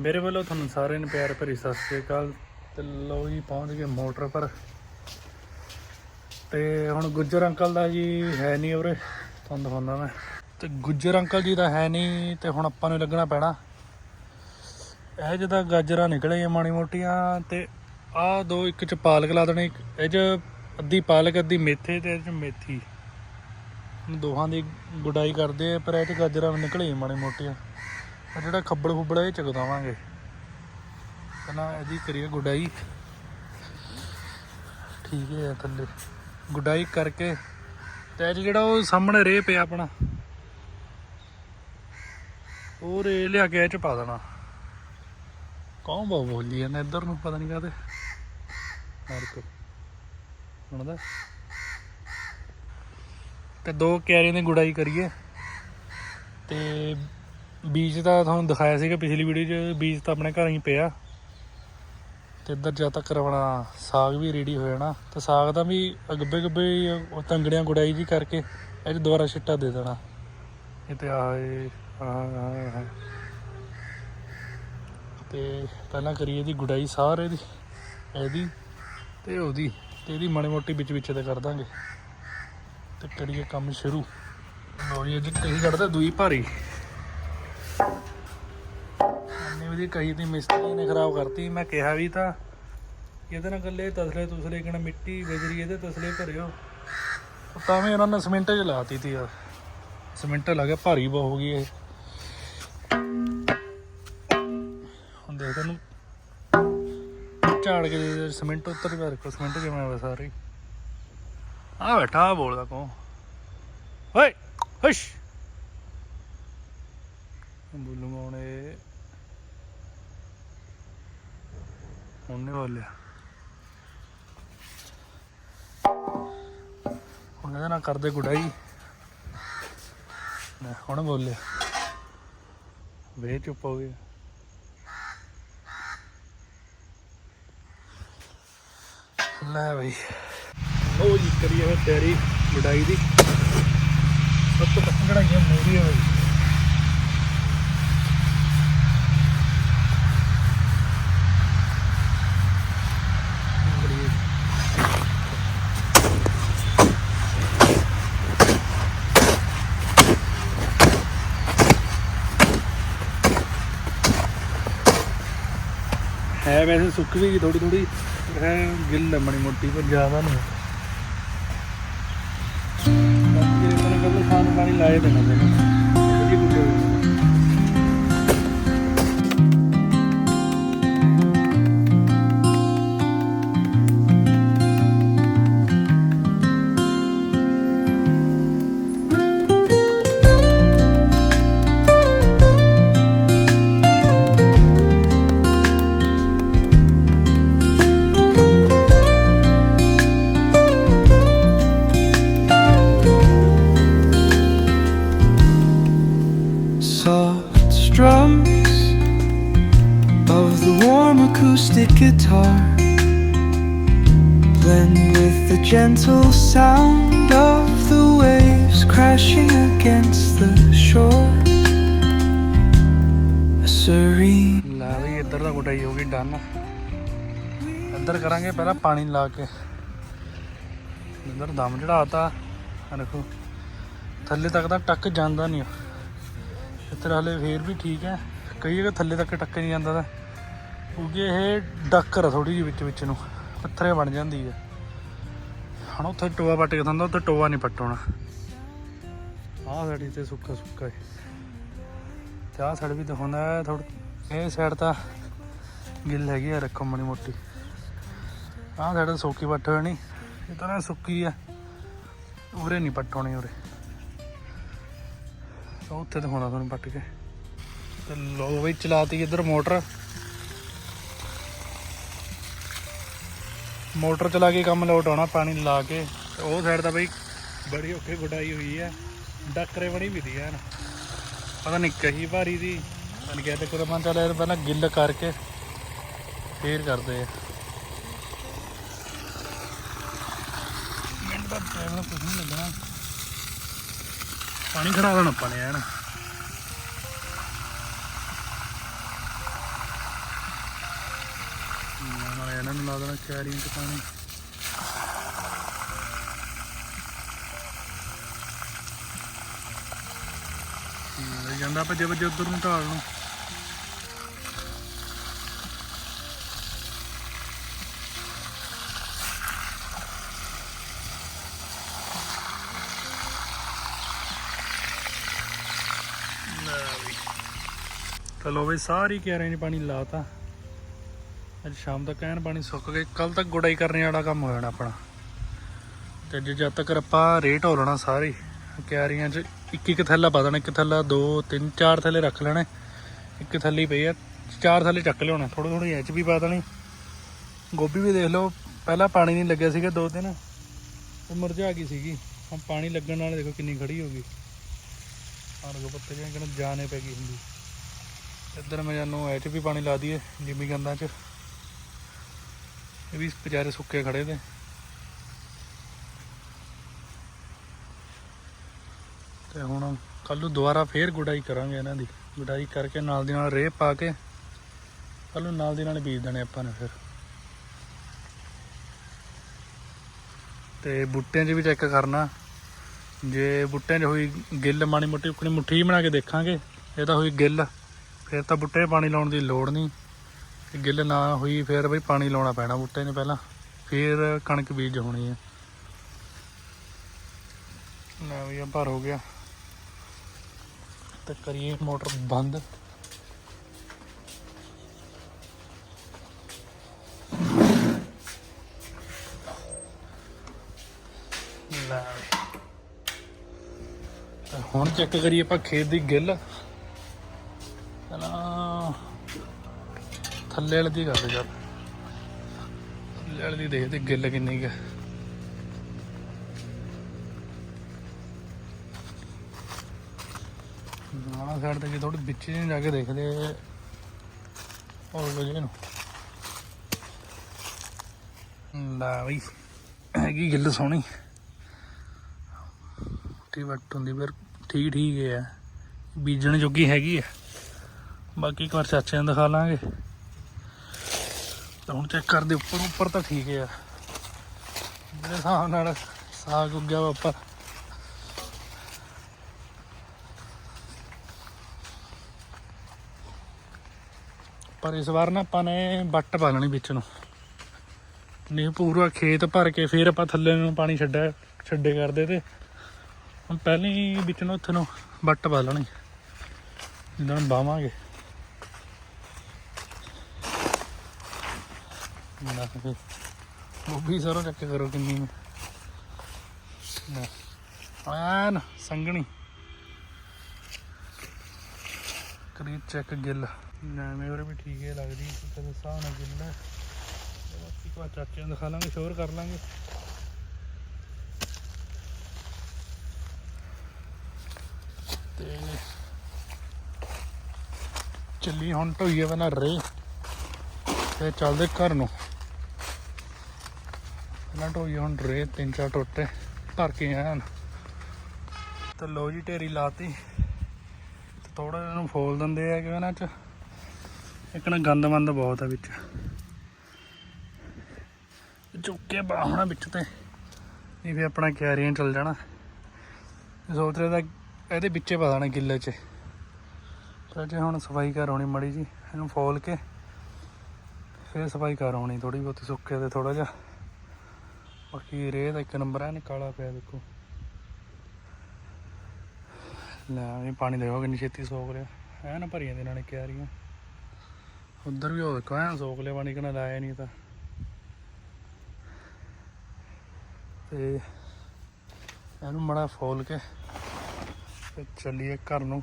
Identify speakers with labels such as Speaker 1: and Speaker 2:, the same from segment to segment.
Speaker 1: ਮੇਰੇ ਵੱਲੋਂ ਤੁਹਾਨੂੰ ਸਾਰਿਆਂ ਨੂੰ ਪਿਆਰ ਭਰੀ ਸਤਿ ਸ੍ਰੀ ਅਕਾਲ। ਤੇ ਲੋ ਜੀ, ਪਹੁੰਚ ਗਏ ਮੋਟਰ ਪਰ। ਤੇ ਹੁਣ ਗੁੱਜਰ ਅੰਕਲ ਦਾ ਜੀ ਹੈ ਨਹੀਂ ਉਰੇ। ਤੁਹਾਨੂੰ ਦਿਖਾਉਂਦਾ ਮੈਂ। ਤੇ ਗੁੱਜਰ ਅੰਕਲ ਜੀ ਦਾ ਹੈ ਨਹੀਂ, ਤੇ ਹੁਣ ਆਪਾਂ ਨੂੰ ਲੱਗਣਾ ਪੈਣਾ। ਇਹ ਜਿਹਦਾ ਗਾਜਰਾਂ ਨਿਕਲੇ ਆ ਮਾੜੀ ਮੋਟੀਆਂ। ਤੇ ਆਹ ਦੋ, ਇੱਕ ਚ ਪਾਲਕ ਲਾ ਦੇਣੀ ਇਹ ਚ ਅੱਧੀ ਪਾਲਕ, ਅੱਧੀ ਮੇਥੇ ਤੇ ਇਹ ਚ ਮੇਥੀ। ਦੋਹਾਂ ਦੀ ਗੁਡਾਈ ਕਰਦੇ ਆ, ਪਰ ਇਹ ਚ ਗਾਜਰਾਂ ਨਿਕਲੇ ਆ ਮਾੜੀ ਮੋਟੀਆਂ। ਆ ਜਿਹੜਾ ਖੱਬੜ ਖੁੱਬਲ ਇਹ ਚਗਦਾਵਾਂਗੇ ਪਹਿਲਾਂ ਇਹਦੀ ਕਰੀਏ ਗੁਡਾਈ। ਠੀਕ ਹੈ, ਥੱਲੇ। ਗੁਡਾਈ ਕਰਕੇ ਤੇ ਜਿਹੜਾ ਉਹ ਸਾਹਮਣੇ ਰੇ ਪਿਆ ਆਪਣਾ, ਉਹ ਰੇ ਲਿਆ ਕੇ ਇਹ ਚ ਪਾ ਦੇਣਾ। ਕੌਣ ਬਹੁ ਬੋਲੀ ਜਾਂਦਾ ਇੱਧਰ ਨੂੰ, ਪਤਾ ਨਹੀਂ ਕਾਹਦੇ। ਮਾਰ ਕੇ। ਸੁਣਦਾ? ਤੇ ਦੋ ਕਿਆਰੀਆਂ ਦੀ ਗੁਡਾਈ ਕਰੀਏ। ਤੇ ਬੀਜ ਤਾਂ ਤੁਹਾਨੂੰ ਦਿਖਾਇਆ ਸੀਗਾ ਪਿਛਲੀ ਵੀਡੀਓ 'ਚ, ਬੀਜ ਤਾਂ ਆਪਣੇ ਘਰ ਹੀ ਪਿਆ। ਤੇ ਇੱਧਰ ਜਦ ਤੱਕ ਆਪਣਾ ਸਾਗ ਵੀ ਰੈਡੀ ਹੋ ਜਾਣਾ ਤੇ ਸਾਗ ਦਾ ਵੀ ਗੱਬੇ ਗੱਬੇ ਉਹ ਤੰਗੜੀਆਂ ਗੁਡਾਈ ਜੀ ਕਰਕੇ ਇਹ 'ਚ ਦੁਬਾਰਾ ਛਿੱਟਾ ਦੇ ਦੇਣਾ। ਇਹ ਤੇ ਆਏ ਆਹ ਤੇ ਪਹਿਲਾਂ ਕਰੀਏ ਇਹਦੀ ਗੁਡਾਈ ਸਾਰੇ ਦੀ ਇਹਦੀ ਤੇ ਉਹਦੀ, ਤੇ ਇਹਦੀ ਮਾੜੀ ਮੋਟੀ ਵਿੱਚ ਵਿੱਚ ਤੇ ਕਰ ਦਾਂਗੇ। ਤੇ ਕਰੀਏ ਕੰਮ ਸ਼ੁਰੂ। ਲੋ ਜੀ, ਅੱਜ ਕਹੀ ਕੱਢਦਾ ਦੂਈ ਭਾਰੀ। ਅੰਨੇ ਕਹੀ ਦੀ ਮਿਸਤਰੀ ਨੇ ਖਰਾਬ ਕਰਤੀ, ਮੈਂ ਕਿਹਾ ਵੀ ਤਾਂ, ਇਹਦੇ ਨਾਲ ਗੱਲੇ ਤਸਲੇ ਤੁਸਲੇ ਕਿਹੜਾ ਮਿੱਟੀ ਬਜਰੀ ਇਹਦੇ ਤਸਲੇ ਭਰਿਓ। ਤਾਂ ਵੀ ਉਹਨਾਂ ਨੇ ਸਿਮੈਂਟ ਚ ਲਾਤੀ ਤੀ ਯਾਰ ਸਿਮੈਂਟ ਲਾ ਭਾਰੀ ਬਹੁਤ ਹੋ ਗਈ ਇਹ। ਹੁਣ ਦੇਖ ਤੈਨੂੰ ਝਾੜ ਕੇ ਸਿਮੈਂਟ ਉੱਤਰ ਪਿਆ ਰੱਖੋ ਸਿਮੈਂਟ ਜਿਵੇਂ ਆਵੇ ਸਾਰੇ। ਆ ਬੈਠਾ ਬੋਲਦਾ ਕੋ ਓਏ ਹਸ਼ ਬੋਲੂਗਾ ਹੁਣ ਇਹ ਹੁਣ ਨਹੀਂ ਬੋਲਿਆ ਹੁਣ ਇਹਦੇ ਨਾਲ ਕਰਦੇ ਗੁਡਾਈ। ਨਾ ਹੁਣ ਬੋਲਿਆ। ਵੇ ਚੁੱਪ ਹੋ ਗਿਆ ਲੈ ਬਈ। ਲੋ ਜੀ, ਕਰੀਏ ਫਿਰ ਤਿਆਰੀ ਗੁਡਾਈ ਦੀ। ਸਭ ਤੋਂ ਪਹਿਲਾਂ ਕਢਾਈਆਂ ਮੂਰੀ ਬਈ। ਹੈ ਵੈਸੇ ਸੁੱਕ ਵੀ ਥੋੜੀ ਥੋੜੀ ਹੈ ਗਿੱਲ ਹੈ ਮਣੀ ਮੋਟੀ, ਪਰ ਜ਼ਿਆਦਾ ਨਹੀਂ ਬਾਕੀ ਜਿਹੜੇ ਕੋਲ ਕੱਲ ਖਾਣ ਪਾਣੀ ਲਾਏ ਦੇਣਾ ਤੈਨੂੰ
Speaker 2: sound of the waves crashing against the shore. A serene
Speaker 1: ਲੈ ਵੀ ਇੱਧਰ ਦਾ ਗੁਡਾਈ ਹੋ ਗਈ ਡਨ ਇੱਧਰ ਕਰਾਂਗੇ ਪਹਿਲਾਂ ਪਾਣੀ ਲਾ ਕੇ। ਇੱਧਰ ਦਮ ਚੜਾਤਾ ਆ ਦੇਖੋ। ਥੱਲੇ ਤੱਕ ਤਾਂ ਟੱਕ ਜਾਂਦਾ ਨਹੀਂ। ਇੱਧਰ ਹਲੇ ਫੇਰ ਵੀ ਠੀਕ ਹੈ। ਕਈ ਜਗ੍ਹਾ ਥੱਲੇ ਤੱਕ ਟੱਕ ਨਹੀਂ ਜਾਂਦਾ ਤਾਂ। ਕਿਉਂਕਿ ਇਹ ਡੱਕਰ ਥੋੜੀ ਜਿਹੀ ਵਿੱਚ ਵਿੱਚ ਨੂੰ। ਪੱਥਰੇ ਬਣ ਜਾਂਦੀ ਹੈ। ਹੁਣ ਉੱਥੇ ਟੋਆ ਪੱਟ ਕੇ ਥੰਦਾ ਉੱਥੇ ਟੋਆ ਨਹੀਂ ਪੱਟਣਾ। ਆਹ ਸਾਡੀ ਤੇ ਸੁੱਕਾ ਸੁੱਕਾ ਹੈ ਤੇ ਆਹ ਸਾਈਡ ਵੀ ਦਿਖਾਉਂਦਾ ਥੋੜਾ ਇਹ ਸਾਈਡ ਤਾਂ ਗਿੱਲ ਹੈਗੀ ਆ ਰੱਖੋ ਮਣੀ ਮੋਟੀ। ਆਹ ਸਾਈਡ ਸੁੱਕੀ ਪੱਟ ਹੋਣੀ ਇਹ ਤਾਂ ਸੁੱਕੀ ਆ। ਉਰੇ ਨਹੀਂ ਪੱਟ ਉਰੇ। ਉੱਥੇ ਦਿਖਾਉਣਾ ਤੁਹਾਨੂੰ ਪੱਟ ਕੇ। ਤੇ ਲੋ ਬਈ ਚਲਾਤੀ ਇੱਧਰ ਮੋਟਰ। ਮੋਟਰ ਚਲਾ ਕੇ ਕੰਮ ਲੋਟ ਆਉਣਾ, ਪਾਣੀ ਲਾ ਕੇ। ਤੇ ਉਹ ਸਾਈਡ ਦਾ ਬਈ ਬੜੀ ਔਖੀ ਗੁਡਾਈ ਹੋਈ ਹੈ ਡਾਕਰੇ ਬਣੀ ਵੀ ਦੀ ਨਾ। ਪਤਾ ਨਹੀਂ ਕਹੀ ਭਾਰੀ ਦੀ, ਪਤਾ ਨਹੀਂ ਕਿਤੇ ਕੋਲ ਮਨ ਚੱਲਿਆ ਪਹਿਲਾਂ ਗਿੱਲ ਕਰਕੇ ਫੇਰ ਕਰਦੇ ਆ। ਮਿੰਟ ਦਾ ਟਾਈਮ ਨਾਲ ਕੁਝ ਨਹੀਂ ਲੱਗਣਾ। ਪਾਣੀ ਖੜਾ ਦੇਣਾ ਆਪਾਂ ਨੇ, ਐਨ। ਲਾ ਦੇਣਾ ਕਿਆਰੀਆਂ 'ਚ ਪਾਣੀ। ਜਾਂਦਾ ਭੱਜੇ ਭੱਜੇ ਉਧਰ ਨੂੰ ਢਾਲ ਨੂੰ। ਲੈ ਵੀ। ਸਾਰੀ ਕਿਆਰੀਆਂ 'ਚ ਪਾਣੀ ਲਾਤਾ। ਅੱਜ ਸ਼ਾਮ ਤੱਕ ਐਨ ਪਾਣੀ ਸੁੱਕ ਗਿਆ ਕੱਲ ਤੱਕ ਗੁਡਾਈ ਕਰਨੇ ਵਾਲਾ ਕੰਮ ਹੋ ਜਾਣਾ ਆਪਣਾ। ਤੇ ਅੱਜ ਜਦ ਤੱਕ ਆਪਾਂ ਰੇਟ ਹੋ ਲੈਣਾ ਸਾਰੇ ਕਿਆਰੀਆਂ 'ਚ ਇੱਕ ਇੱਕ ਥੈਲਾ ਪਾ ਦੇਣਾ, ਇੱਕ ਥੈਲਾ, ਦੋ, ਤਿੰਨ, ਚਾਰ ਥੈਲੇ ਰੱਖ ਲੈਣੇ। ਇੱਕ ਥੈਲੀ ਪਈ ਆ, ਚਾਰ ਥੈਲੇ ਚੱਕ ਲਿਆਉਣਾ ਥੋੜੀ ਥੋੜੀ ਐਚ ਵੀ ਪਾ ਦੇਣੀ। ਗੋਭੀ ਵੀ ਦੇਖ ਲਓ, ਪਹਿਲਾਂ ਪਾਣੀ ਨਹੀਂ ਲੱਗਿਆ ਸੀਗਾ ਦੋ ਦਿਨ, ਉਹ ਮੁਰਝਾ ਗਈ ਸੀਗੀ। ਹੁਣ ਪਾਣੀ ਲੱਗਣ ਨਾਲ ਦੇਖੋ ਕਿੰਨੀ ਖੜੀ ਹੋ ਗਈ। ਆਹ ਦੇਖੋ ਪੱਤੇ ਜਿਹਾ ਕਿਨ ਜਾਣੇ ਪੈ ਗਈ ਹੁੰਦੀ। ਇੱਧਰ ਮੈਂ ਜਾਨੂੰ ਐਚ ਵੀ ਪਾਣੀ ਲਾ ਦਈਏ, ਜਿਮੀ ਗੰਦਾਂ 'ਚ। ਇਹ ਵੀ ਵਿਚਾਰੇ ਸੁੱਕੇ ਖੜੇ ਤੇ ਤੇ ਹੁਣ ਕੱਲ ਨੂੰ ਦੁਬਾਰਾ ਫੇਰ ਗੁਡਾਈ ਕਰਾਂਗੇ ਇਹਨਾਂ ਦੀ। ਗੁਡਾਈ ਕਰਕੇ ਨਾਲ ਦੀ ਨਾਲ ਰੇਹ ਪਾ ਕੇ ਕੱਲ ਨੂੰ ਨਾਲ ਦੀ ਨਾਲ ਬੀਜ ਦੇਣੇ ਆਪਾਂ ਨੇ ਫਿਰ। ਤੇ ਬੂਟਿਆਂ 'ਚ ਵੀ ਚੈੱਕ ਕਰਨਾ। ਜੇ ਬੂਟਿਆਂ 'ਚ ਹੋਈ ਗਿੱਲ ਮਾੜੀ ਮੋਟੀ ਆਪਣੀ ਮੁੱਠੀ ਬਣਾ ਕੇ ਦੇਖਾਂਗੇ। ਇਹ ਤਾਂ ਹੋਈ ਗਿੱਲ। ਫਿਰ ਤਾਂ ਬੂਟੇ ਪਾਣੀ ਲਾਉਣ ਦੀ ਲੋੜ ਨਹੀਂ। ਗਿੱਲ ਨਾ ਹੋਈ ਫਿਰ ਬਈ ਪਾਣੀ ਲਾਉਣਾ ਪੈਣਾ ਬੂਟੇ ਨੇ ਪਹਿਲਾਂ, ਫਿਰ ਕਣਕ ਬੀਜ ਹੋਣੀ ਹੈ ਨਾ ਵੀ ਭਰ ਹੋ ਗਿਆ। ਤੇ ਕਰੀਏ ਮੋਟਰ ਬੰਦ। ਲੈ ਹੁਣ ਚੈੱਕ ਕਰੀਏ ਆਪਾਂ ਖੇਤ ਦੀ ਗਿੱਲ। ਥੱਲੇ ਵਾਲੀ ਦੀ ਕਰਦੇ ਚੱਲ ਥੱਲੇ ਵਾਲੀ ਦੀ ਦੇਖਦੇ ਗਿੱਲ ਕਿੰਨੀ ਕੁ ਹੈ। ਨਾ ਸਾਈਡ ਤੇ ਥੋੜੀ ਵਿੱਚ ਜਿਹੇ ਜਾ ਕੇ ਦੇਖਦੇ ਹੋਰ ਵਜੇ ਨੂੰ ਲੈ ਬਈ, ਹੈਗੀ ਗਿੱਲ ਸੋਹਣੀ। ਟੀ ਵੱਟ ਹੁੰਦੀ ਪਰ ਠੀਕ ਠੀਕ ਹੈ। ਬੀਜਣ ਜੋਗੀ ਹੈਗੀ ਹੈ। ਬਾਕੀ ਇੱਕ ਵਾਰ ਚਾਚੇ ਨੂੰ ਦਿਖਾ ਲਾਂਗੇ। ਤਾਂ ਹੁਣ ਚੈੱਕ ਕਰਦੇ ਉੱਪਰ ਉੱਪਰ ਤਾਂ ਠੀਕ ਹੈ ਮੇਰੇ ਹਿਸਾਬ ਨਾਲ ਸਾਗ ਉੱਗਿਆ ਵਾ ਉੱਪਰ ਪਰ ਇਸ ਵਾਰ ਨਾ ਆਪਾਂ ਨੇ ਵੱਟ ਪਾ ਲੈਣੀ ਵਿੱਚ ਨੂੰ। ਨਹੀਂ ਪੂਰਾ ਖੇਤ ਭਰ ਕੇ ਫਿਰ ਆਪਾਂ ਥੱਲੇ ਨੂੰ ਪਾਣੀ ਛੱਡਿਆ, ਛੱਡੇ ਕਰਦੇ ਤੇ। ਹੁਣ ਪਹਿਲਾਂ ਹੀ ਵਿੱਚ ਨੂੰ ਉੱਥੇ ਨੂੰ ਵੱਟ ਪਾ ਲੈਣੀ। ਜਿੱਦਾਂ ਨੂੰ ਬਾਵਾਂਗੇ। ਨਾ ਫਿਰ। ਉਹ ਵੀ ਸਰੋਂ ਚੱਕ ਕਰੋ ਕਿੰਨੀ ਹੈ ਨਾ ਐਨ ਸੰਗਣੀ ਕਰੀ ਚੈੱਕ ਗਿੱਲ। ਨਾ ਮੇਰੇ ਵੀ ਠੀਕ ਹੈ ਲੱਗਦੀ ਕਿਤੇ ਹਿਸਾਬ ਨਾਲ ਗਿੱਲ ਹੈ। ਤੇ ਬਾਕੀ ਕੋ ਚਾਚੇ ਨੂੰ ਦਿਖਾ ਲਾਂਗੇ, ਸ਼ੋਰ ਕਰ ਲਾਂਗੇ। ਤੇ ਚੱਲੀ ਹੁਣ ਢੋਈਏ ਬਣਾ ਰੇ ਤੇ ਚੱਲਦੇ ਘਰ ਨੂੰ। ਪਹਿਲਾਂ ਢੋਈਏ ਹੁਣ ਰੇ ਤਿੰਨ ਚਾਰ ਟੋਟੇ ਭਰ ਕੇ ਆਣ ਤੇ ਲੋ ਜੀ, ਢੇਰੀ ਲਾਤੀ। ਥੋੜਾ ਜਿਹਾ ਨੂੰ ਫੋਲ ਦਿੰਦੇ ਆ ਕਿ ਇਹਨਾਂ ਚ। ਇੱਕ ਨਾ ਗੰਦ ਮੰਦ ਬਹੁਤ ਆ ਵਿੱਚ। ਚੁੱਕ ਕੇ ਬਾਹਣਾ ਵਿੱਚ ਤੇ, ਨਹੀਂ ਫੇ ਆਪਣਾ ਕਿਆਰੀਆਂ ਚੱਲ ਜਾਣਾ। ਸੋਚ ਰਿਹਾ ਤਾਂ ਇਹਦੇ ਵਿੱਚੇ ਪਾ ਦੇਣਾ ਗਿੱਲੇ 'ਚ। ਪਰ ਜੇ ਹੁਣ ਸਫ਼ਾਈ ਕਰਾਉਣੀ ਮੜੀ ਜੀ, ਇਹਨੂੰ ਫੋਲ ਕੇ, ਫਿਰ ਸਫ਼ਾਈ ਕਰਾਉਣੀ ਥੋੜੀ ਬਹੁਤੀ, ਸੁੱਕੇ ਤੇ ਥੋੜਾ ਜਿਹਾ। ਬਾਕੀ ਰੇਹ ਦਾ ਇੱਕ ਨੰਬਰ ਹੈ ਕਾਲਾ ਪਿਆ ਦੇਖੋ। ਲੈ ਇਹ ਪਾਣੀ ਦੇਖੋ ਕਿੰਨੀ ਛੇਤੀ ਸੋਕ ਰਿਹਾ। ਐ ਨਾ ਭਰੀਆਂ ਦੇ ਨਾਲੇ ਕਿਆਰੀਆਂ ਉਧਰ ਵੀ ਉਹ ਦੇਖੋ, ਐ ਸੋਕ ਲਿਆ, ਪਾਣੀ ਕਿਨਾਂ ਲਾਇਆ ਨਹੀਂ ਤਾਂ। ਤੇ ਇਹਨੂੰ ਮੜਾ ਫੋਲ ਕੇ ਤੇ ਚੱਲੀਏ ਘਰ ਨੂੰ।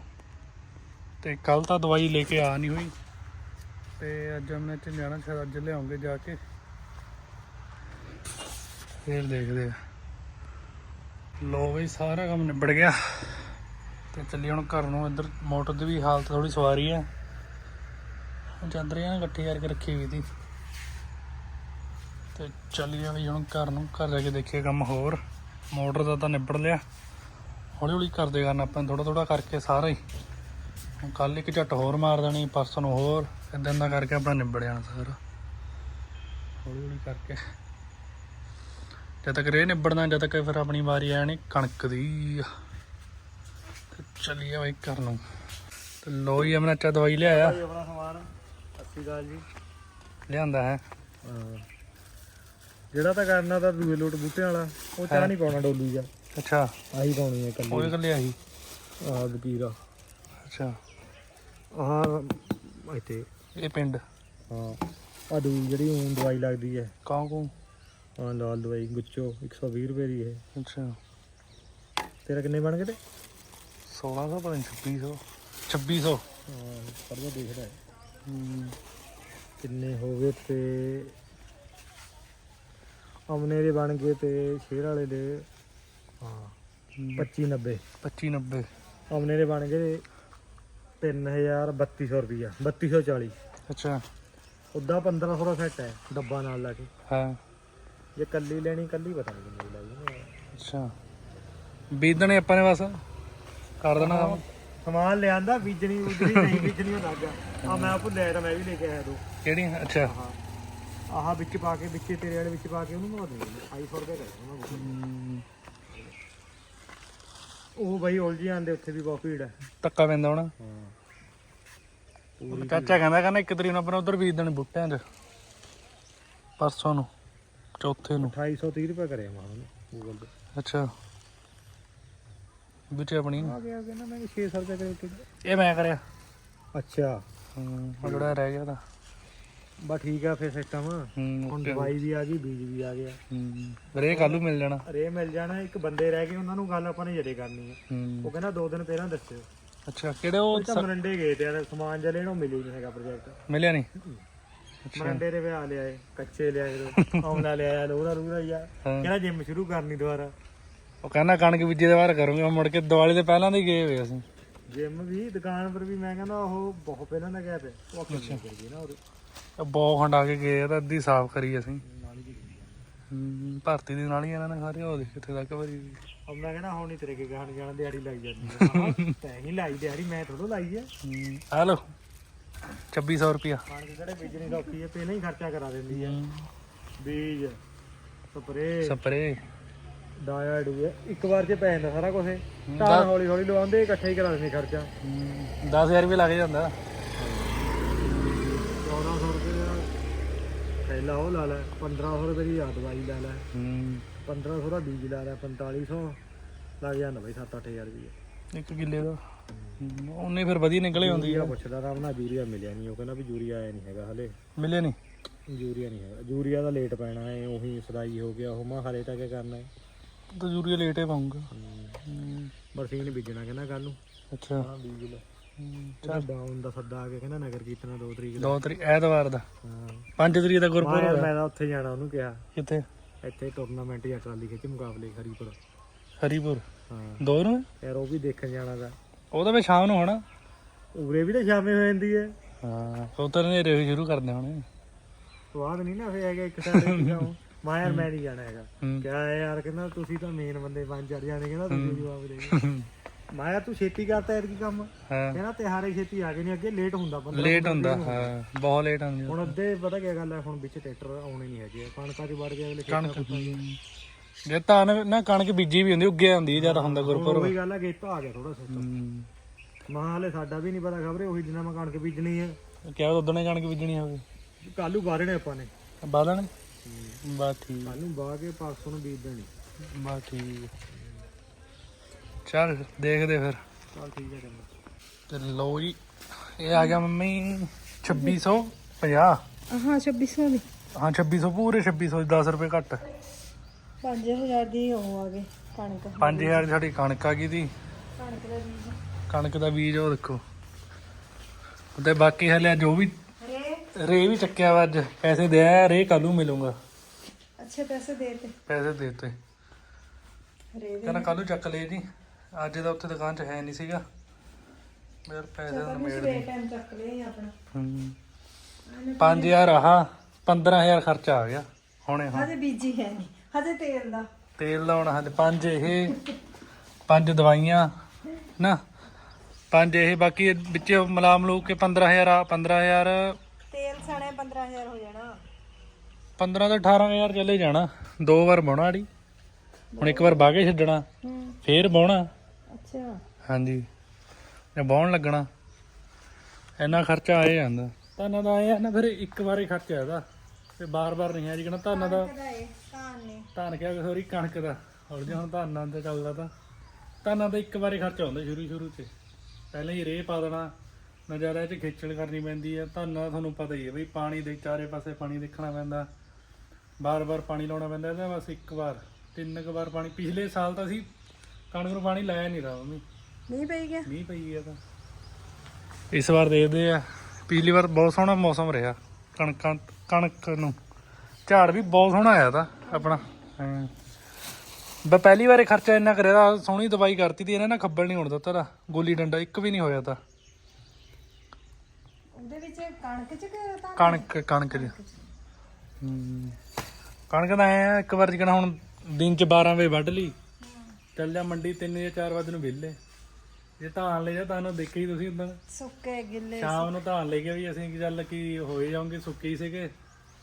Speaker 1: ਤੇ ਕੱਲ ਤਾਂ ਦਵਾਈ ਲੈ ਕੇ ਆ ਨਹੀਂ ਹੋਈ। ਤੇ ਅੱਜ ਮੈਂ ਚ ਜਾਣਾ ਸ਼ਾਇਦ ਅੱਜ ਲਿਆਉਂਗੇ ਜਾ ਕੇ। ਫੇਰ ਦੇਖਦੇ ਆ। ਲੋ ਬਈ, ਸਾਰਾ ਕੰਮ ਨਿਬੜ ਗਿਆ। ਤੇ ਚੱਲੀ ਹੁਣ ਘਰ ਨੂੰ। ਇੱਧਰ ਮੋਟਰ ਦੀ ਵੀ ਹਾਲਤ ਥੋੜੀ ਸਵਾਰੀ ਹੈ ਚਾਦਰੀਆਂ ਨਾ, ਇਕੱਠੀ ਕਰਕੇ ਰੱਖੀ ਹੋਈ ਸੀ ਤੇ ਚੱਲੀਏ ਵੀ ਹੁਣ ਘਰ ਨੂੰ। ਘਰ ਜਾ ਕੇ ਦੇਖੀਏ ਕੰਮ ਹੋਰ। ਮੋਟਰ ਦਾ ਤਾਂ ਨਿਬੜ ਲਿਆ। ਹੌਲੀ ਹੌਲੀ ਕਰਦੇ ਕਰਨਾ ਆਪਾਂ ਥੋੜਾ ਥੋੜਾ ਕਰਕੇ ਸਾਰਾ ਹੀ। ਹੁਣ ਕੱਲ ਇੱਕ ਝੱਟ ਹੋਰ ਮਾਰ ਦੇਣੀ, ਪਰਸੋਂ ਨੂੰ ਹੋਰ। ਇਦਾਂ ਦਾ ਕਰਕੇ ਆਪਣਾ ਨਿਬੜ ਜਾਣਾ ਸਾਰਾ। ਹੌਲੀ ਹੌਲੀ ਕਰਕੇ। ਜਦ ਤੱਕ ਰੇ ਨਿਬੜਨਾ ਜਦ ਤੱਕ ਫਿਰ ਆਪਣੀ ਵਾਰੀ ਆਣੀ ਕਣਕ ਦੀ। ਤੇ ਚੱਲੀਏ ਬਾਈ ਘਰ ਨੂੰ। ਤੇ ਲੋ ਹੀ ਅਮਨਾ ਚਾ ਦਵਾਈ ਲਿਆਇਆ।
Speaker 3: ਆਪਣਾ ਸਮਾਨ। ਜੀ।
Speaker 1: ਲਿਆਂਦਾ ਹੈ।
Speaker 3: ਜਿਹੜਾ ਤਾਂ ਕਰਨਾ ਤਾਂ ਦੂਏ ਲੋਟ ਬੂਟਿਆਂ ਵਾਲਾ ਉਹ ਚਾਹ ਨਹੀਂ ਪਾਉਣਾ ਡੋਲੂ ਜਾ
Speaker 1: ਅੱਛਾ।
Speaker 3: ਆਹੀ ਪਾਉਣੀ ਹੈ
Speaker 1: ਉਹ
Speaker 3: ਕੱਲੀ
Speaker 1: ਇਕੱਲੇ ਆਹੀ?
Speaker 3: ਆਹ ਵਕੀਰਾ
Speaker 1: ਅੱਛਾ।
Speaker 3: ਆਹ ਇੱਥੇ।
Speaker 1: ਇਹ ਪਿੰਡ?
Speaker 3: ਹਾਂ। ਆ ਦੂਈ ਜਿਹੜੀ ਊਂ ਦਵਾਈ ਲੱਗਦੀ ਹੈ।
Speaker 1: ਕੌਂ ਕੌਂ?
Speaker 3: ਹਾਂ ਲਾਲ ਦਵਾਈ ਗੁੱਚੋ 120 ਰੁਪਏ ਦੀ ਇਹ।
Speaker 1: ਅੱਛਾ।
Speaker 3: ਤੇਰਾ ਕਿੰਨੇ ਬਣ ਗਏ ਤੇ?
Speaker 1: 1600 ਪਤਾ ਨਹੀਂ 2600 2600
Speaker 3: ਹਾਂ ਪਰਦਾ ਦੇਖਦਾ ਹੈ।
Speaker 1: ਹਮ,
Speaker 3: ਕਿੰਨੇ ਹੋ ਗਏ ਤੇ? ਅਮਨੇ ਦੇ ਬਣ ਗਏ ਤੇ ਸ਼ੇਰ ਵਾਲੇ ਦੇ ਹਾਂ।
Speaker 1: ਹਮ,
Speaker 3: 2590
Speaker 1: 2590
Speaker 3: ਅਮਨੇ ਦੇ ਬਣ ਗਏ 3000 3200 ਰੁਪਿਆ 3240
Speaker 1: ਅੱਛਾ।
Speaker 3: ਉਦਾਂ 1500 ਦਾ ਸੈੱਟ ਹੈ ਡੱਬਾ ਨਾਲ ਲਾ ਕੇ।
Speaker 1: ਹਾਂ।
Speaker 3: ਜੇ ਕੱਲੀ ਲੈਣੀ ਕੱਲੀ ਪਤਾ ਨਹੀਂ ਕਿੰਨੀ ਲਾਈ
Speaker 1: ਅੱਛਾ। ਬੀਜਣੇ ਆਪਾਂ ਨੇ ਬਸ। ਕਰ ਦੇਣਾ ਕੰਮ।
Speaker 3: ਸਮਾਨ ਲਿਆਂਦਾ ਬੀਜਣੀ ਉਜਣੀ ਨਹੀਂ ਬੀਜਣੀ ਉਹ ਲੱਗਾ ਆ ਮੈਂ ਭੁੱਲਿਆ ਤਾਂ ਮੈਂ ਵੀ ਲੈ ਕੇ ਆਇਆ ਦੋ।
Speaker 1: ਕਿਹੜੀ? ਅੱਛਾ।
Speaker 3: ਆਹ। ਵਿੱਚ ਪਾ ਕੇ ਵਿੱਚੇ ਤੇਰੇ ਵਾਲੇ ਵਿੱਚ ਪਾ ਕੇ ਉਹਨੂੰ ਮਵਾ ਦੇ 500 ਰੁਪਏ ਕਰ ਉਹ ਬਈ ਉਲਝੀ ਆਂਦੇ ਉੱਥੇ ਵੀ ਬਹੁਤ ਭੀੜ ਹੈ
Speaker 1: ਧੱਕਾ ਪੈਂਦਾ ਹੁਣ।
Speaker 3: ਹਾਂ।
Speaker 1: ਚਾਚਾ ਕਹਿੰਦਾ ਕਹਿੰਦਾ ਇੱਕ ਤਰੀਕ ਨੂੰ ਆਪਣਾ ਉਧਰ ਬੀਜ ਦੇਣੇ ਬੂਟਿਆਂ 'ਚ। ਪਰਸੋਂ ਨੂੰ। ਚੌਥੇ ਨੂੰ?
Speaker 3: 2830 ਰੁਪਏ ਕਰਿਆ ਮਾਂ ਉਹਨੇ ਗੂਗਲ ਤੇ।
Speaker 1: ਅੱਛਾ। ਵਿੱਚ ਆਪਣੀ
Speaker 3: ਆ ਗਿਆ ਕਹਿੰਦਾ ਮੈਂ 600 ਰੁਪਏ ਕਰੇ
Speaker 1: ਇਹ ਮੈਂ ਕਰਿਆ।
Speaker 3: ਅੱਛਾ।
Speaker 1: ਉਹ ਜਿਹੜਾ ਰਹਿ ਗਿਆ ਤਾਂ
Speaker 3: ਬਸ ਠੀਕ ਆ ਫਿਰ ਸਿਸਟਮ
Speaker 1: ਹੂੰ
Speaker 3: ਹੁਣ ਦਵਾਈ ਵੀ ਆ ਗਈ ਬੀਜ ਵੀ ਆ ਗਿਆ।
Speaker 1: ਰੇ ਕੱਲੂ ਮਿਲ ਜਾਣਾ।
Speaker 3: ਰੇ ਮਿਲ ਜਾਣਾ ਇੱਕ ਬੰਦੇ ਰਹਿ ਗਏ ਉਹਨਾਂ ਨੂੰ ਗੱਲ ਆਪਾਂ ਨੇ ਜਦੇ ਕਰਨੀ ਹੈ
Speaker 1: ਹੂੰ।
Speaker 3: ਉਹ ਕਹਿੰਦਾ ਦੋ ਦਿਨ ਪਹਿਲਾਂ ਦੱਸਿਓ।
Speaker 1: ਅੱਛਾ ਕਿਹੜੇ ਉਹ
Speaker 3: ਮਰੰਡੇ ਗਏ ਤੇ ਯਾਰ ਸਮਾਨ ਲੈਣ ਉਹ ਮਿਲੀ ਨਹੀਂ ਹੈਗਾ ਪ੍ਰੋਜੈਕਟ
Speaker 1: ਮਿਲਿਆ ਨਹੀਂ
Speaker 3: ਮਰੰਡੇ ਦੇ ਵਿਆਹ ਲਿਆਏ ਕੱਚੇ ਲਿਆਏ ਆਉਣਾ ਲਿਆਇਆ ਲੋਰਾ ਲੋਰਾ ਯਾ
Speaker 1: ਹਾਂ।
Speaker 3: ਕਹਿੰਦਾ ਜਿੰਮ ਸ਼ੁਰੂ ਕਰਨੀ ਦੁਬਾਰਾ?
Speaker 1: ਉਹ ਕਹਿੰਦਾ ਕਣਕ ਬੀਜੇ ਦੇ ਬਾਅਦ ਕਰੂੰਗੇ ਮੁੜ ਕੇ ਦੀਵਾਲੀ ਦੇ ਪਹਿਲਾਂ ਦੇ ਗਏ ਹੋਏ ਅਸੀਂ।
Speaker 3: ਜਿੰਮ ਵੀ ਦੁਕਾਨ ਪਰ ਵੀ ਮੈਂ ਕਹਿੰਦਾ ਉਹ ਬਹੁਤ ਪਹਿਲਾਂ ਦਾ ਗਿਆ ਪਿਆ ਉਹ ਅੱਗੇ ਕਰ ਗਈ ਨਾ
Speaker 1: ਉਹ ਬਹੁਤ ਆ ਕੇ ਗਏ ਆ ਤਾਂ ਅੱਧੀ ਸਾਫ਼ ਕਰੀ ਅਸੀਂ।
Speaker 3: ਨਾਲ ਹੂੰ,
Speaker 1: ਭਰਤੀ ਦੀ ਨਾਲ ਇਹਨਾਂ ਨੇ ਸਾਰੇ ਉਹ ਦੇਖ ਕਿੱਥੇ ਤੱਕ ਭਰੀ ਹੋਈ।
Speaker 3: ਉਹ ਮੈਂ ਕਹਿੰਦਾ ਹੁਣ ਨਹੀਂ ਤੇਰੇ ਕੇ ਗਾਣ ਜਾਣ ਦਿਹਾੜੀ ਲੱਗ ਜਾਂਦੀ ਤੈਂ ਹੀ ਲਾਈ ਦਿਹਾੜੀ ਮੈਂ ਥੋੜੋ ਲਾਈ ਹੈ
Speaker 1: ਹੂੰ, ਆ 2600 ਰੁਪਿਆ
Speaker 3: ਖਾਣ ਕੇ ਕਿਹੜੇ ਬੀਜਣੀ ਸੌਖੀ ਹੈ ਪਹਿਲਾਂ ਹੀ ਖਰਚਾ ਕਰਾ ਦਿੰਦੀ ਹੈ ਬੀਜ ਸਪਰੇ
Speaker 1: ਸਪਰੇ
Speaker 3: ਡਾਇਆ ਡੂਆ ਇੱਕ ਵਾਰ ਚ ਪੈ ਜਾਂਦਾ ਸਾਰਾ ਕੁਝ ਤਾਂ ਹੌਲੀ ਹੌਲੀ ਲਵਾਉਂਦੇ ਇਕੱਠੇ ਹੀ ਕਰਾ ਦਿੰਦੇ ਖਰਚਾ।
Speaker 1: 10000 ਵੀ ਲੱਗ ਜਾਂਦਾ।
Speaker 3: 1400 ਰੁਪਏ ਦਾ ਪਹਿਲਾ ਉਹ ਲਾ ਲੈ 1500 ਰੁਪਏ ਦੀ ਆ ਦਵਾਈ ਲੈ ਲੈ।
Speaker 1: ਹੂੰ।
Speaker 3: 1500 ਦਾ ਬੀਜ ਲਾ ਲੈ 4500 ਲੱਗ ਜਾਂਦਾ ਬਈ 7-8000 ਰੁਪਏ
Speaker 1: ਇੱਕ ਕਿੱਲੇ ਦਾ। ਉਹਨੇ ਫਿਰ ਵਧੀਆ ਨਿਕਲੇ ਹੁੰਦੀ
Speaker 3: ਯੂਰੀਆ ਪੁੱਛਦਾ ਤਾਂ ਆਪਣਾ ਯੂਰੀਆ ਮਿਲਿਆ ਨਹੀਂ ਉਹ ਕਹਿੰਦਾ ਵੀ ਯੂਰੀਆ ਆਇਆ ਨਹੀਂ ਹੈਗਾ ਹਲੇ।
Speaker 1: ਮਿਲੇ ਨਹੀਂ
Speaker 3: ਯੂਰੀਆ ਨਹੀਂ ਹੈਗਾ। ਯੂਰੀਆ ਦਾ ਲੇਟ ਪੈਣਾ ਹੈ ਉਹੀ ਸਦਾਈ ਹੋ ਗਿਆ। ਉਹ ਮਾ ਹਲੇ ਤਾਂ ਕੀ ਕਰਨਾ ਹੈ
Speaker 1: ਤਾਂ ਯੂਰੀਆ ਲੇਟ ਹੀ ਪਾਉਂਗਾ।
Speaker 3: ਬਰਸੀਨ ਬੀਜਣਾ ਕਹਿੰਦਾ ਕੱਲ ਨੂੰ।
Speaker 1: ਅੱਛਾ।
Speaker 3: ਹਾਂ ਬੀਜ ਲੈ। ਚੱਲ। ਡਾਊਨ ਦਾ ਸੱਦਾ ਆ ਕੇ ਕਹਿੰਦਾ ਨਗਰ ਕੀਰਤਨ 2 ਤਰੀਕ ਦਾ।
Speaker 1: ਦੋ ਤਰੀਕ ਐਤਵਾਰ ਦਾ।
Speaker 3: ਹਾਂ।
Speaker 1: 5 ਤਰੀਕ ਦਾ
Speaker 3: ਮੈਂ
Speaker 1: ਗੁਰਪੁਰਬ
Speaker 3: ਮੈਂ ਤਾਂ ਉੱਥੇ ਜਾਣਾ ਉਹਨੂੰ ਕਿਹਾ।
Speaker 1: ਕਿੱਥੇ?
Speaker 3: ਇੱਥੇ ਟੂਰਨਾਮੈਂਟ ਜਾਂ ਟਰਾਲੀ ਖਿੱਚ ਮੁਕਾਬਲੇ ਹਰੀਪੁਰ।
Speaker 1: ਹਰੀਪੁਰ।
Speaker 3: ਹਾਂ।
Speaker 1: ਦੋ ਨੂੰ?
Speaker 3: ਯਾਰ ਉਹ ਵੀ ਦੇਖਣ ਜਾਣਾ ਦਾ।
Speaker 1: ਉਹ ਤਾਂ ਫੇ ਸ਼ਾਮ ਨੂੰ ਹੋਣਾ।
Speaker 3: ਉਰੇ ਵੀ ਤਾਂ ਸ਼ਾਮੇ ਹੋ ਜਾਂਦੀ ਹੈ।
Speaker 1: ਹਾਂ ਉਹ ਤਾਂ ਨੇ ਰੇਵੀ ਸ਼ੁਰੂ ਕਰਦੇ ਹੋਣੇ।
Speaker 3: ਸਵਾਦ ਨਹੀਂ ਨਾ ਫੇ ਹੈਗਾ ਇੱਕ ਜਾਉਂ ਮੈਂ ਯਾਰ ਮੈਂ ਨਹੀਂ ਜਾਣਾ ਹੈਗਾ। ਕਿਹਾ ਯਾਰ ਕਹਿੰਦਾ ਤੁਸੀਂ ਤਾਂ ਮੇਨ ਬੰਦੇ ਪੰਜ ਚਾਰ ਜਾਣੇ ਕਹਿੰਦਾ ਤੁਸੀਂ ਜਵਾਬ ਦੇ ਮੈਂ ਯਾਰ ਤੂੰ ਛੇਤੀ ਕਰਤਾ ਐਰ ਕੀ ਕੰਮ ਕਹਿੰਦਾ ਤਿਹਾਰੇ ਛੇਤੀ ਆ ਗਏ ਨਹੀਂ ਅੱਗੇ ਲੇਟ ਹੁੰਦਾ ਬੰਦਾ।
Speaker 1: ਲੇਟ ਹੁੰਦਾ ਹਾਂ ਬਹੁਤ ਲੇਟ ਹੁੰਦੀ
Speaker 3: ਹੁਣ ਅੱਧੇ ਪਤਾ ਕੀ ਗੱਲ ਹੈ ਹੁਣ ਵਿੱਚ ਟਰੈਕਟਰ ਆਉਣੇ ਨਹੀਂ ਹੈਗੇ। ਕਣਕਾਂ 'ਚ ਵੜ ਗਏ ਅਗਲੇ
Speaker 1: ਕਣਕ ਜੇ ਤਾਂ ਨਾ ਕਣਕ ਬੀਜੀ ਵੀ ਹੁੰਦੀ ਉੱਗੇ ਹੁੰਦੀ ਜਦ ਹੁੰਦਾ ਗੁਰਪੁਰਬ।
Speaker 3: ਉਹੀ ਗੱਲ ਹੈ ਗੇਤਾ ਆ ਗਿਆ ਥੋੜਾ ਸਿਸਟਮ ਮਾਂ ਹਲੇ ਸਾਡਾ ਵੀ ਨਹੀਂ ਪਤਾ ਖਬਰੇ ਉਹੀ ਦਿਨਾਂ ਮੈਂ ਕਣਕ ਬੀਜਣੀ ਹੈ
Speaker 1: ਕਿਹਾ ਉਦੋਂ ਕਣਕ ਬੀਜਣੀ ਹੋਵੇ
Speaker 3: ਕੱਲੂ ਬਾਰਣੇ ਆਪਾਂ ਨੇ।
Speaker 1: ਬਾਦਣ ਬਾ ਠੀਕ।
Speaker 3: ਕੱਲੂ ਬਾਹ ਕੇ ਪਰਸੋਂ ਨੂੰ ਬੀਜ ਦੇਣੀ।
Speaker 1: ਬਾ ਠੀਕ। ਚੱਲ ਦੇਖਦੇ ਫਿਰ।
Speaker 3: ਚਲ ਠੀਕ ਹੈ ਚੰਗਾ।
Speaker 1: ਤੇ ਲਓ ਜੀ ਇਹ ਆ ਗਿਆ ਮੰਮੀ 2650
Speaker 4: ਹਾਂ 2600 ਦੀ।
Speaker 1: ਹਾਂ 2600 ਪੂਰੇ 2600 10 ਰੁਪਏ ਘੱਟ।
Speaker 4: 5000 ਦੀ ਉਹ ਆ ਗਏ ਕਣਕ।
Speaker 1: 5000 ਦੀ ਸਾਡੀ ਕਣਕ ਆ ਗਈ ਦੀ।
Speaker 4: ਕਣਕ ਦਾ ਬੀਜ।
Speaker 1: ਕਣਕ ਦਾ ਬੀਜ ਉਹ ਦੇਖੋ। ਤੇ ਬਾਕੀ ਹਲੇ ਜੋ ਵੀ
Speaker 4: ਰੇ?
Speaker 1: ਵੀ ਚੱਕਿਆ ਵਾ ਅੱਜ। ਪੈਸੇ ਦੇ ਆਇਆ ਰੇ ਕੱਲੂ ਮਿਲੂੰਗਾ।
Speaker 4: ਅੱਛੇ ਪੈਸੇ ਦੇ ਤੇ।
Speaker 1: ਪੈਸੇ ਦੇ ਦਿੱਤੇ
Speaker 4: ਰੇ ਦੇ।
Speaker 1: ਕਹਿੰਦਾ ਕੱਲੂ ਚੱਕ ਲਏ ਜੀ। ਅੱਜ ਦਾ ਉੱਥੇ ਦੁਕਾਨ 'ਚ ਹੈ ਨਹੀਂ ਸੀਗਾ। ਯਾਰ ਪੈਸੇ ਦਾ ਮੇੜ
Speaker 4: ਸਵੇਰ ਟਾਈਮ ਚੱਕ ਲਿਆ ਆਪਣਾ।
Speaker 1: ਹੂੰ। 5000 ਆਹ 15000 ਖਰਚਾ ਆ ਗਿਆ। ਹੁਣੇ
Speaker 4: ਹਜੇ ਬੀਜੀ ਹੈ ਨਹੀਂ ਹਜੇ ਤੇਲ ਦਾ।
Speaker 1: ਤੇਲ ਲਾਉਣਾ ਪੰਜ ਇਹ ਪੰਜ ਦਵਾਈਆਂ ਨਾ। ਪੰਜ ਇਹ ਬਾਕੀ ਵਿੱਚ ਮਲਾਮ ਲੂ ਕੇ 15000 ਆ 15000
Speaker 4: ਤੇਲ ਸਣੇ 15000 ਹੋ ਜਾਣਾ।
Speaker 1: 15 ਤੋਂ 18000 ਚੱਲੇ ਜਾਣਾ। ਦੋ ਵਾਰ ਬਾਉਣਾ ਆੜੀ ਹੁਣ ਇੱਕ ਵਾਰ ਬਾਗੇ ਛੱਡਣਾ ਫੇਰ ਬਾਉਣਾ
Speaker 4: ਅੱਛਾ।
Speaker 1: ਹਾਂਜੀ। ਤੇ ਬਾਉਣ ਲੱਗਣਾ। ਇੰਨਾ ਖਰਚਾ ਆਏ ਜਾਂਦਾ। ਧਾਨਾਂ ਦਾ ਆਏ ਆ ਨਾ ਫਿਰ ਇੱਕ ਵਾਰੇ ਖਰਚਾ ਇਹਦਾ। ਤੇ ਬਾਰ-ਬਾਰ ਨਹੀਂ ਆ ਜੀ ਕਹਿੰਦਾ ਧਾਨਾਂ ਦਾ।
Speaker 4: ਕਦਾ ਇਹ ਕਾਨ ਨੇ
Speaker 1: ਧਾਨ ਕਿਹਾ ਸੋਰੀ ਕਣਕ ਦਾ। ਹੋਰ ਜੇ ਹੁਣ ਧਾਨਾਂ ਤੇ ਚੱਲਦਾ ਤਾਂ। ਧਾਨਾਂ ਦਾ ਇੱਕ ਵਾਰੇ ਖਰਚਾ ਹੁੰਦਾ ਸ਼ੁਰੂ ਸ਼ੁਰੂ 'ਚ। ਪਹਿਲਾਂ ਹੀ ਰੇਹ ਪਾ ਦੇਣਾ। ਨਜ਼ਾਰਾ ਇਹ 'ਚ ਖੇਚਲ ਕਰਨੀ ਪੈਂਦੀ ਆ। ਧਾਨਾਂ ਦਾ ਤੁਹਾਨੂੰ ਪਤਾ ਹੀ ਹੈ ਬਈ ਪਾਣੀ ਦੇ ਚਾਰੇ ਪਾਸੇ ਪਾਣੀ ਦੇਖਣਾ ਪੈਂਦਾ। ਬਾਰ-ਬਾਰ ਪਾਣੀ ਲਾਉਣਾ ਪੈਂਦਾ ਇਹਦਾ ਬਸ ਇੱਕ ਵਾਰ ਤਿੰਨ ਕੁ ਵਾਰ ਪਾਣੀ। ਪਿਛਲੇ ਸਾਲ ਤਾਂ ਅਸੀਂ ਕਣਕ ਨੂੰ ਪਾਣੀ ਲਾਇਆ ਨਹੀਂ ਰਹਾ ਮੰਮੀ।
Speaker 4: ਨਹੀਂ ਪਈ ਗਿਆ?
Speaker 1: ਮੀਂਹ ਪਈ ਗਿਆ ਤਾਂ। ਇਸ ਵਾਰ ਦੇਖਦੇ ਆ। ਪਿਛਲੀ ਵਾਰ ਬਹੁਤ ਸੋਹਣਾ ਮੌਸਮ ਰਿਹਾ। ਕਣਕਾਂ ਕਣਕ ਨੂੰ। ਝਾੜ ਵੀ ਬਹੁਤ ਸੋਹਣਾ ਆਇਆ ਤਾਂ ਆਪਣਾ। ਬਾ ਪਹਿਲੀ ਵਾਰੇ ਖਰਚਾ ਇੰਨਾ ਕਰਿਆ ਤਾਂ ਸੋਹਣੀ ਦਵਾਈ ਕਰਤੀ ਤੀ ਇਹਨੇ ਨਾ ਖੱਬਲ ਨਹੀਂ ਹੋਣ ਦਿੱਤਾ ਤਾਂ। ਗੋਲੀ ਡੰਡਾ ਇੱਕ ਵੀ ਨਹੀਂ ਹੋਇਆ ਤਾਂ।
Speaker 4: ਉਹਦੇ ਵਿੱਚ ਕਣਕ ਚ ਤਾਂ?
Speaker 1: ਕਣਕ ਕਣਕ ਦੀ ਹੂੰ। ਕਣਕ ਦਾ ਐ ਇੱਕ ਵਾਰ ਜਿਕਣਾ ਹੁਣ ਦਿਨ ਚ 12 ਵਜੇ ਵੱਢ ਲਈ। ਚੱਲ ਜਾ ਮੰਡੀ 3 ਜਾਂ 4 ਵਜੇ ਨੂੰ ਵਿਹਲੇ। ਜੇ ਧਾਨ ਲੈ ਜਾ ਤੁਹਾਨੂੰ ਦੇਖੀ ਤੁਸੀਂ ਉਦੋਂ।
Speaker 4: ਸੁੱਕੇ ਗਿੱਲੇ
Speaker 1: ਸ਼ਾਮ ਨੂੰ ਧਾਨ ਲੈ ਕੇ ਵੀ ਅਸੀਂ ਕਿ ਚੱਲ ਕੀ ਹੋਏ ਜਾਓਗੇ ਸੁੱਕੇ ਹੀ ਸੀਗੇ।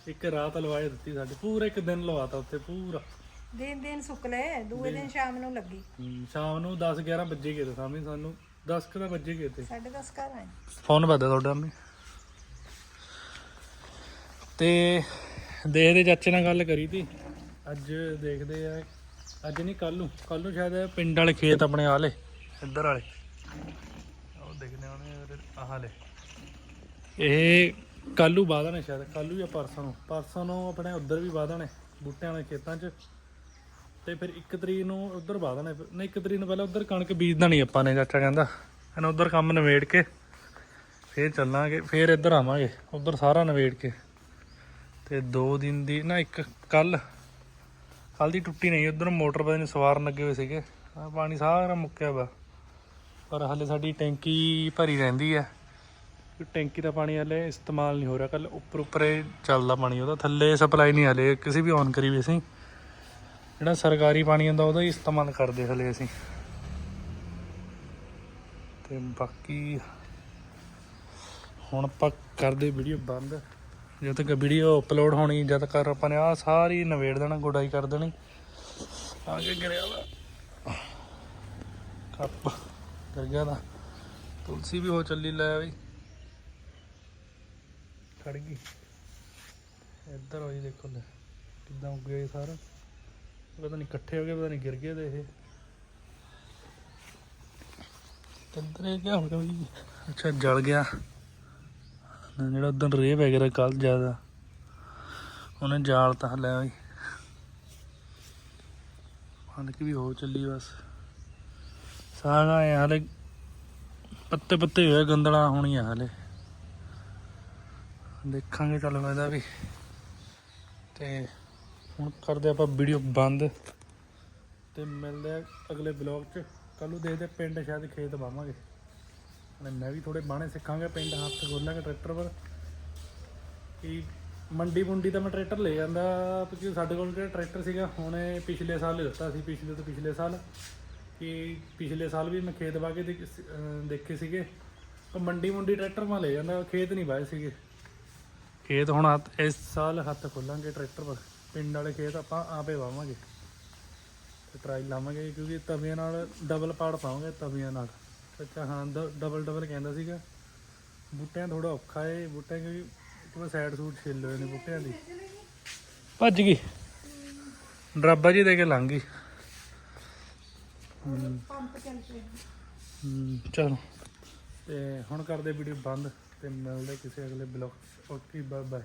Speaker 1: ਇੱਕ ਰਾਤ ਲਵਾਏ ਦਿੱਤੀ ਸਾਡੇ। ਪੂਰਾ ਇੱਕ ਦਿਨ ਲਵਾਤਾ ਉੱਥੇ ਪੂਰਾ।
Speaker 4: ਦਿਨ ਦਿਨ ਸੁੱਕ ਲਏ ਦੂਏ ਦਿਨ। ਸ਼ਾਮ ਨੂੰ ਲੱਗੀ।
Speaker 1: ਹਮ, ਸ਼ਾਮ ਨੂੰ 10 11 ਵਜੇ ਗਏ ਤੇ ਸਾਹਮਣੇ ਸਾਨੂੰ। 10 ਕੁ ਤਾਂ ਵਜੇ ਗਏ ਤੇ।
Speaker 4: ਸਾਢੇ ਦਸ ਘਰ ਆਏ।
Speaker 1: ਫੋਨ ਵੱਜਦਾ ਤੁਹਾਡਾ ਅੰਮੀ ਤੇ ਦੇਖਦੇ ਚਾਚੇ ਨਾਲ ਗੱਲ ਕਰੀ ਤੀ। ਅੱਜ ਦੇਖਦੇ ਆ ਅੱਜ ਨਹੀਂ ਕੱਲ ਨੂੰ। ਕੱਲ ਨੂੰ ਸ਼ਾਇਦ ਪਿੰਡ ਵਾਲੇ ਖੇਤ ਆਪਣੇ ਆਲੇ ਇੱਧਰ ਵਾਲੇ। ਉਹ ਦੇਖਦੇ ਉਹਨੇ ਆਹ ਵਾਲੇ ਇਹ ਕੱਲੂ ਵਾਹ ਦੇਣੇ ਸ਼ਾਇਦ, ਕੱਲੂ ਜਾਂ ਪਰਸੋਂ। ਨੂੰ ਪਰਸੋਂ ਨੂੰ ਆਪਣੇ ਉੱਧਰ ਵੀ ਵਾਹ ਦੇਣੇ ਬੂਟਿਆਂ ਵਾਲੇ ਖੇਤਾਂ 'ਚ। ਤੇ ਫਿਰ 1 ਤਰੀਕ ਨੂੰ ਉੱਧਰ ਵਾਹ ਬਾਦਣੇ ਨਹੀਂ 1 ਤਰੀਕ ਨੂੰ ਪਹਿਲਾਂ ਉੱਧਰ ਕਣਕ ਬੀਜਦਾ ਨਹੀਂ ਆਪਾਂ ਨੇ, ਚਾਚਾ ਕਹਿੰਦਾ। ਇਹਨਾਂ ਉੱਧਰ ਕੰਮ ਨਵੇੜ ਕੇ ਫੇਰ ਚੱਲਾਂਗੇ, ਫੇਰ ਇੱਧਰ ਆਵਾਂਗੇ, ਉੱਧਰ ਸਾਰਾ ਨਵੇੜ ਕੇ। ਤੇ 2 ਦਿਨ ਦੀ ਨਾ, ਇੱਕ ਕੱਲ। ਕੱਲ ਦੀ ਟੁੱਟੀ ਨਹੀਂ, ਉੱਧਰ ਮੋਟਰ ਪਤਾ ਨਹੀਂ ਸਵਾਰਨ ਲੱਗੇ ਹੋਏ ਸੀਗੇ। ਆਹ ਪਾਣੀ ਸਾਰਾ ਮੁੱਕਿਆ ਵਾ ਪਰ ਹਲੇ ਸਾਡੀ ਟੈਂਕੀ ਭਰੀ ਰਹਿੰਦੀ ਹੈ ਟੈਂਕੀ ਦਾ ਪਾਣੀ ਹਲੇ ਇਸਤੇਮਾਲ ਨਹੀਂ ਹੋ ਰਿਹਾ। ਕੱਲ ਉੱਪਰ ਉੱਪਰ ਚੱਲਦਾ ਪਾਣੀ ਉਹਦਾ। ਥੱਲੇ ਸਪਲਾਈ ਨਹੀਂ ਹਲੇ। ਕਿਸੇ ਵੀ ਔਨ ਕਰੀ ਵੀ ਅਸੀਂ। ਜਿਹੜਾ ਸਰਕਾਰੀ ਪਾਣੀ ਹੁੰਦਾ, ਉਹਦਾ ਹੀ ਇਸਤੇਮਾਲ ਕਰਦੇ ਹਲੇ ਅਸੀਂ। ਤੇ ਬਾਕੀ ਹੁਣ ਆਪਾਂ ਕਰਦੇ ਵੀਡੀਓ ਬੰਦ। ਜਦ ਤੱਕ ਵੀਡੀਓ ਅਪਲੋਡ ਹੋਣੀ, ਜਦ ਤੱਕ ਆਪਾਂ ਨੇ ਆ ਸਾਰੀ ਨਵੇੜ ਦੇਣਾ, ਗੁਡਾਈ ਕਰ ਦੇਣੀ। ਆ ਕੇ ਗਿਰਿਆ ਵਾ। ਕੱਪ। ਕਰ ਗਿਆ ਦਾ ਤੁਲਸੀ ਵੀ ਹੋ ਚੱਲੀ ਲੈ ਬਈ। ਖੜ ਗਈ। ਇੱਧਰ ਹੋਈ ਦੇਖੋ ਲੈ, ਕਿੱਦਾਂ ਉੱਗ ਗਏ ਸਾਰਾ। ਪਤਾ ਨਹੀਂ ਇਕੱਠੇ ਹੋ ਗਏ, ਪਤਾ ਨਹੀਂ ਗਿਰ ਗਏ ਦੇ ਇਹ। ਇੱਧਰ ਕਿਆ ਹੋ ਗਿਆ ਬਈ? ਅੱਛਾ, ਜਲ ਗਿਆ। ਜਿਹੜਾ ਉਦੋਂ ਰੇਹ ਪੈ ਗਿਆ ਕੱਲ ਜ਼ਿਆਦਾ। ਉਹਨੇ ਜਾਲ ਤਾਂ ਲੈ ਬਈ ਹਲਕ ਵੀ ਹੋ ਚੱਲੀ ਬਸ। ਸਾਗਾ ਹੈ ਹਲੇ ਪੱਤੇ ਪੱਤੇ ਹੋਏ ਗੰਦਲਾ ਹੋਣੀ ਆ ਹਲੇ। ਦੇਖਾਂਗੇ ਚੱਲ ਇਹਦਾ ਵੀ। ਤੇ ਹੁਣ ਕਰਦੇ ਆਪਾਂ ਵੀਡੀਓ ਬੰਦ। ਤੇ ਮਿਲਦੇ ਆ ਅਗਲੇ ਬਲੌਗ 'ਚ। ਕੱਲ ਨੂੰ ਦੇਖਦੇ ਪਿੰਡ ਸ਼ਾਇਦ ਖੇਤ ਬਾਵਾਂਗੇ ਹਲੇ ਮੈਂ ਵੀ ਥੋੜੇ ਬਾਣੇ ਸਿੱਖਾਂਗਾ ਪਿੰਡ, ਹੱਥ ਖੋਲਾਂਗੇ ਟਰੈਕਟਰ ਪਰ ਕਿ ਮੰਡੀ ਮੁੰਡੀ ਤਾਂ ਮੈਂ ਟਰੈਕਟਰ ਲੈ ਜਾਂਦਾ, ਕਿਉਂਕਿ ਸਾਡੇ ਕੋਲ ਜਿਹੜਾ ਟਰੈਕਟਰ ਸੀਗਾ, ਹੁਣੇ ਪਿਛਲੇ ਸਾਲ ਦਿੱਤਾ ਸੀ, ਪਿਛਲੇ ਤੋਂ ਪਿਛਲੇ ਸਾਲ। ਕਿ ਪਿਛਲੇ ਸਾਲ ਵੀ ਮੈਂ ਖੇਤ ਵਾਗੇ ਦੇਖੇ ਸੀਗੇ। ਪਰ ਮੰਡੀ ਮੁੰਡੀ ਟਰੈਕਟਰ ਮੈਂ ਲੈ ਜਾਂਦਾ ਖੇਤ ਨਹੀਂ ਵਾਏ ਸੀਗੇ। ਖੇਤ ਹੁਣ ਹੱਥ- ਇਸ ਸਾਲ ਹੱਥ ਖੋਲਾਂਗੇ ਟਰੈਕਟਰ ਪਰ ਪਿੰਡ ਵਾਲੇ ਖੇਤ ਆਪਾਂ ਆਪੇ ਵਾਵਾਂਗੇ। ਤੇ ਟਰਾਈ ਲਾਵਾਂਗੇ ਕਿਉਂਕਿ ਤਵੀਆਂ ਨਾਲ ਡਬਲ ਪਾੜ ਪਾਵਾਂਗੇ ਤਵੀਆਂ ਨਾਲ। ਅੱਛਾ ਹਾਂ ਡਬਲ ਡਬਲ ਕਹਿੰਦਾ ਸੀਗਾ। ਬੂਟਿਆਂ ਥੋੜਾ ਔਖਾ ਏ ਬੂਟਿਆਂ ਕਿਉਂਕਿ ਇੱਕ ਸਾਈਡ ਸੂਟ ਛਿੱਲ ਹੋਏ ਨੇ ਬੂਟਿਆਂ ਦੀ। ਭੱਜ ਗਈ। ਡਰਾਬਾ ਜੀ ਦੇ ਕੇ ਲੰਘ ਗਈ।
Speaker 4: ਪੰਪ ਚੱਲ। ਪਏ
Speaker 1: ਚਲੋ ਤੇ ਹੁਣ ਕਰਦੇ ਵੀਡੀਓ ਬੰਦ ਤੇ ਮਿਲਦੇ ਕਿਸੇ ਅਗਲੇ ਬਲੌਗ ਓਕੇ ਬਾਏ ਬਾਏ